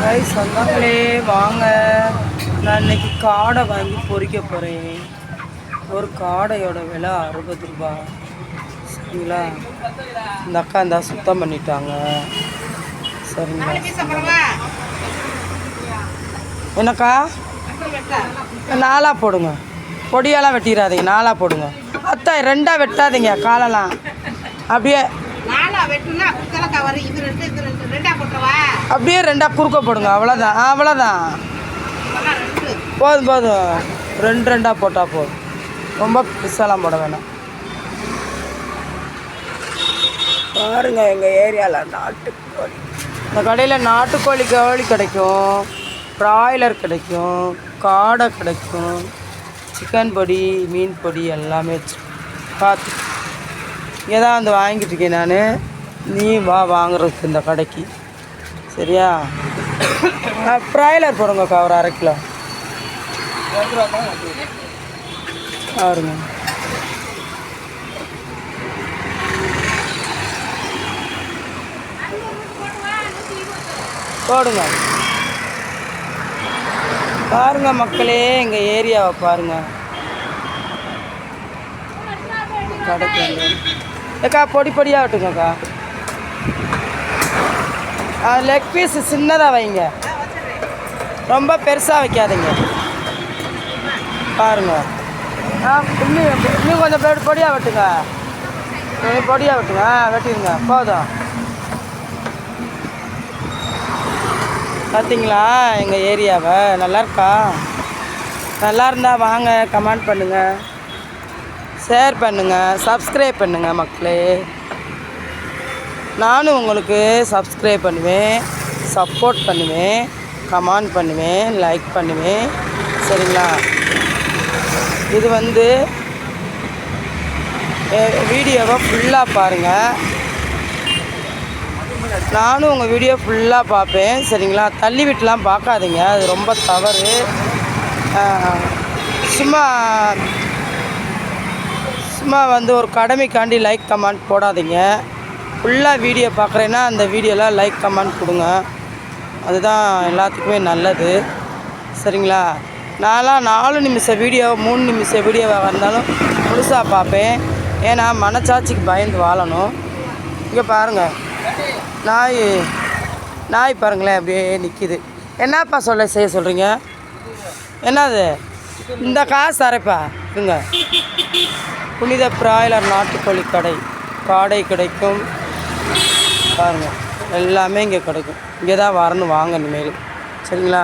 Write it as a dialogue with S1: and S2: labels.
S1: கை சொந்தங்களே வாங்க. நான் இன்னைக்கு காடை வாங்கி பொறிக்க போகிறேன் ஒரு காடையோட விலை அறுபது ரூபா. சரிங்களா? இந்த அக்கா இந்த சுத்தம் பண்ணிட்டாங்க. சரிங்களா என்னக்கா? நாலாக போடுங்க. பொடியெல்லாம் வெட்டிடாதீங்க நாலாக போடுங்க. அத்தா ரெண்டாக வெட்டாதீங்க காலெல்லாம். அப்படியே
S2: நாலா வெட்டுனா இது ரெண்டு இது ரெண்டு. ரெண்டாக போட்டுருவா.
S1: அப்படியே ரெண்டாக குறுக்க போடுங்க. அவ்வளோதான் அவ்வளோதான் போதும் போதும். ரெண்டு ரெண்டாக போட்டால் போதும். ரொம்ப பிசெல்லாம் போட வேணாம். பாருங்க எங்கள் ஏரியாவில் நாட்டுக்கோழி. இந்த கடையில் நாட்டுக்கோழி கோழி கிடைக்கும். ப்ராய்லர் கிடைக்கும். காடை கிடைக்கும். சிக்கன் பொடி மீன் பொடி எல்லாமே வச்சு பார்த்து. இங்கே தான் வந்து வாங்கிட்டு இருக்கேன் நான். நீ வா வாங்குறதுக்கு இந்த கடைக்கு. சரியா? ப்ராய்லர் போடுங்கக்கா ஒரு அரை கிலோ. ஆறுங்க போடுங்க. பாருங்க மக்களே எங்கள் ஏரியாவை பாருங்க. கடைக்கு அக்கா ஏக்கா பொடி பொடியாக விட்டுங்கக்கா. லெக் பீஸ் சின்னதாக வைங்க. ரொம்ப பெருசாக வைக்காதீங்க. பாருங்கள் ஆ இன்னும் இன்னும் கொஞ்சம் பொடி பொடியாக வெட்டுங்க. கொஞ்சம் பொடியாக வெட்டுங்க. ஆ வெட்டிடுங்க. போதும். பார்த்தீங்களா எங்கள் ஏரியாவை. நல்லா இருக்கா? நல்லா இருந்தால் வாங்க கமெண்ட் பண்ணுங்கள் ஷேர் பண்ணுங்கள் சப்ஸ்கிரைப் பண்ணுங்கள் மக்களே. நானும் உங்களுக்கு சப்ஸ்கிரைப் பண்ணுவேன் சப்போர்ட் பண்ணுவேன் கமெண்ட் பண்ணுவேன் லைக் பண்ணுவேன். சரிங்களா? இது வந்து வீடியோவை ஃபுல்லாக பாருங்கள் நானும் உங்கள் வீடியோ ஃபுல்லாக பார்ப்பேன். சரிங்களா? தள்ளி விட்டுலாம் பார்க்காதீங்க. அது ரொம்ப தவறு. சும்மா சும்மா வந்து ஒரு கடமைக்காண்டி லைக் கமெண்ட் போடாதீங்க. ஃபுல்லாக வீடியோ பார்க்குறேன்னா அந்த வீடியோலாம் லைக் கமெண்ட் கொடுங்க. அதுதான் எல்லாத்துக்குமே நல்லது. சரிங்களா? நான்லாம் நாலு நிமிஷம் வீடியோ மூணு நிமிஷம் வீடியோவாக இருந்தாலும் முழுசாக பார்ப்பேன். ஏன்னா மனச்சாட்சிக்கு பயந்து வாழணும். இங்கே பாருங்கள் நாய் நாய் பாருங்களேன் அப்படியே நிற்கிது என்னப்பா சொல்ல செய்ய சொல்கிறீங்க என்னது? இந்த காசு தரப்பா. இருங்க புனித பிராய்லர் நாட்டுக்கோழி கடை. காடை கிடைக்கும். பாருங்கள் எல்லாமே இங்கே கிடைக்கும். இங்கே தான் வரணும் வாங்க இனிமேல் சரிங்களா?